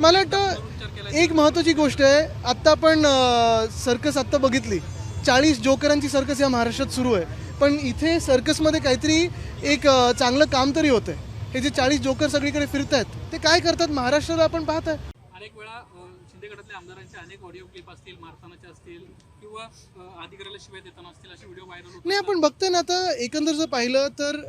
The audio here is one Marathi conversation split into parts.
मला वाटतं एक महत्त्वाची गोष्ट आहे आत्ता आपण सर्कस आत्ता बघितली. चाळीस जोकरांची सर्कस या महाराष्ट्रात सुरू आहे. पण इथे सर्कसमध्ये काहीतरी एक चांगलं काम तरी होतंय. हे जे चाळीस जोकर सगळीकडे फिरत आहेत ते काय करतात महाराष्ट्रात आपण पाहत आहे अनेक वेळा शिंदे गटातल्या आमदारांचे अनेक ऑडिओ क्लिप असतील असतील किंवा अधिकाऱ्याला शिवाय देताना असतील असे व्हिडिओ व्हायरल नाही आपण बघतोय ना आता एकंदर जर पाहिलं तर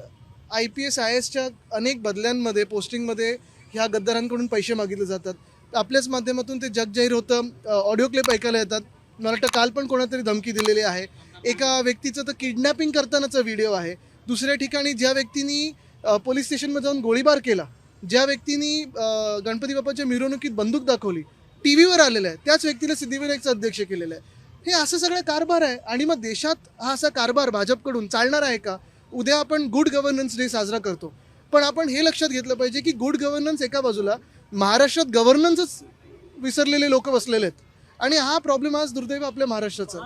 आय पी एस आय एसच्या अनेक बदल्यांमध्ये पोस्टिंगमध्ये ह्या गद्दारांकडून पैसे मागितले जातात. आपल्याच माध्यमातून ते जग जाहीर होतं. ऑडिओ क्लिप ऐकायला येतात. मला वाटतं काल पण कोणातरी धमकी दिलेली आहे. एका व्यक्तीचं तर किडनॅपिंग करतानाचा व्हिडिओ आहे. दुसऱ्या ठिकाणी ज्या व्यक्तीनी पोलीस स्टेशनमध्ये जाऊन गोळीबार केला ज्या व्यक्तीनी गणपती बाप्पाच्या मिरवणुकीत बंदूक दाखवली टी व्हीवर आलेलं आहे. त्याच व्यक्तीला सिद्धिविनायकचा अध्यक्ष केलेलं आहे. हे असं सगळं कारभार आहे. आणि मग देशात हा असा कारभार भाजपकडून चालणार आहे का? उद्या आपण गुड गव्हर्नन्स डे साजरा करतो. पण आपण हे लक्षात घेतलं पाहिजे की गुड गव्हर्नन्स एका बाजूला महाराष्ट्रात गव्हर्नन्सच विसरलेले लोक बसलेले आहेत. आणि हा प्रॉब्लेम आज दुर्दैव आपल्या महाराष्ट्राचा.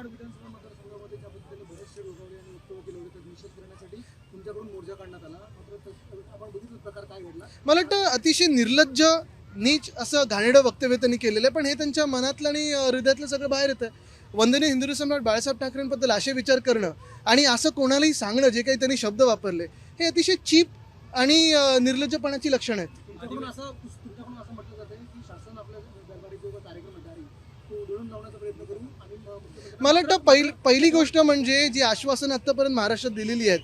मला वाटतं अतिशय निर्लज्ज नीच असं घाणेरडं वक्तव्य त्यांनी केलेलं आहे. पण हे त्यांच्या मनातलं आणि हृदयातलं सगळं बाहेर येतं. वंदनीय हिंदू सम्राट बाळासाहेब ठाकरेंबद्दल असे विचार करणं आणि असं कोणालाही सांगणं जे काही त्यांनी शब्द वापरले हे अतिशय चीप आणि निर्लज्जपणाची लक्षणं आहेत. मला वाटतं पहिली पहिली गोष्ट म्हणजे जी आश्वासन आतापर्यंत महाराष्ट्रात दिलेली आहेत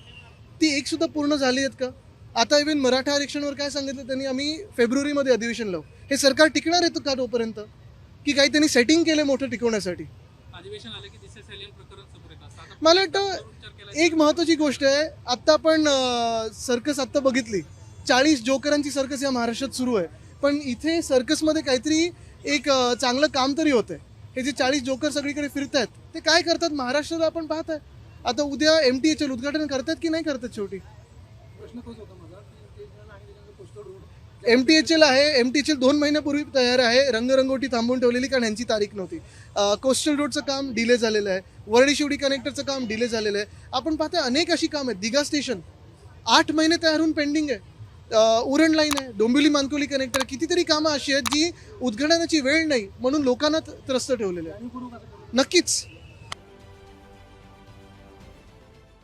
ती एक सुद्धा पूर्ण झाली आहेत का? आता इव्हन मराठा आरक्षणावर काय सांगितलं त्यांनी? आम्ही फेब्रुवारीमध्ये अधिवेशन लावू. हे सरकार टिकणार आहे का तोपर्यंत? की काही त्यांनी सेटिंग केलं मोठं टिकवण्यासाठी? आता मला वाटतं एक महत्वाची गोष्ट आहे आत्ता आपण सर्कस आत्ता बघितली. चाळीस जोकरांची सर्कस या महाराष्ट्रात सुरू आहे. पण इथे सर्कसमध्ये काहीतरी एक चांगलं काम तरी होतंय. हे जे चाळीस जोकर सगळीकडे फिरत आहेत ते काय करतात महाराष्ट्रात आपण पाहत आहे आता उद्या एम टी एच उद्घाटन करतात की नाही करतात शेवटी? प्रश्न तोच होता माझा एम टी एच एल आहे एम टी एच एल दोन महिन्यापूर्वी तयार आहे रंगरंगोटी थांबवून ठेवलेली कारण यांची तारीख नव्हती. कोस्टल रोडचं काम डिले झालेलं आहे वरळी शिवडी कनेक्टरचं काम डिले झालेलं आहे. आपण पाहता अनेक अशी कामं आहेत. दिघा स्टेशन आठ महिने तयार होऊन पेंडिंग आहे. उरण लाईन आहे डोंबिवली मानकोली कनेक्टर कितीतरी कामं अशी आहेत जी उद्घाटनाची वेळ नाही म्हणून लोकांना त्रस्त ठेवलेलं आहे नक्कीच.